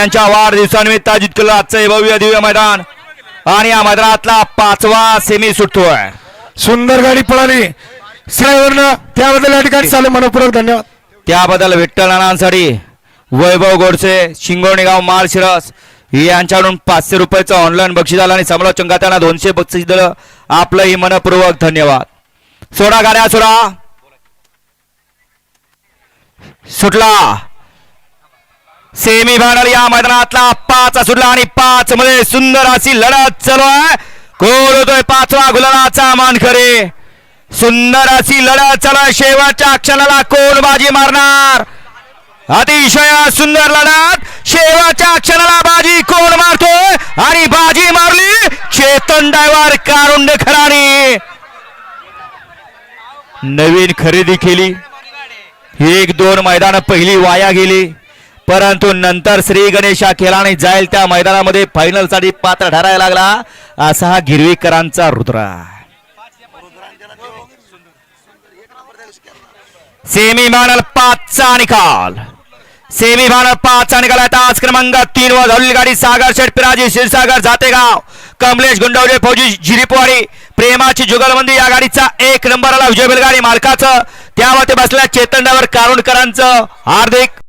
यांच्या वाढदिवसानिमित्त केलं आजचं हे भव्य दिव्य मैदान. आणि या मैदानातला पाचवा सेमी सुटतोय. सुंदर गाडी पळाली. श्रायवरनं त्याबद्दल या ठिकाणी चालू मनपूर्वक धन्यवाद. त्याबद्दल विठ्ठल नानांसाठी वैभव गोडसे शिंगोणी गाव माळशिरस यांच्याकडून पाचशे रुपयाचं ऑनलाईन बक्षीस आलं आणि समालोचन गाताना दोनशे बक्षीस दिलं. आपलंही मनपूर्वक धन्यवाद. सोडा गाड्या सोडा. सुटला. सेमी फायनल या मैदानातला पाच सुटला आणि पाच मध्ये सुंदर अशी लढत चालू आहे. कोण होतोय पाचवा गुलाबाचा मानखरे सुंदर अशी लढत चालू आहे. शेवटच्या क्षणाला कोण बाजी मारणार? अतिशय सुंदर लढत. शेवटच्या क्षणाला बाजी कोण मारतोय? आणि बाजी मारली चेतन डायवर कारुंड खराने नवीन खरेदी केली. एक दोन मैदान पहिली वाया गेली. परंतु नंतर श्री गणेशा खेळाने जाईल त्या मैदानामध्ये फायनलसाठी पात्र ठरायला लागला. असा हा गिरवीकरांचा रुद्रा. सेमी फायनल पाचचा निकाल. सेमी फायनल पाचचा निकाल आता आज क्रमांक तीन वर झालेली गाडी सागर शेठ पिराजी क्षीरसागर जातेगाव कमलेश गुंडवले फौजी झिरीपवाडी प्रेमाची जुगलबंदी या गाडीचा एक नंबर आला विजय बैलगाडी मालकाचं. त्यावर ते बसल्या चेतन कारुणकरांचं हार्दिक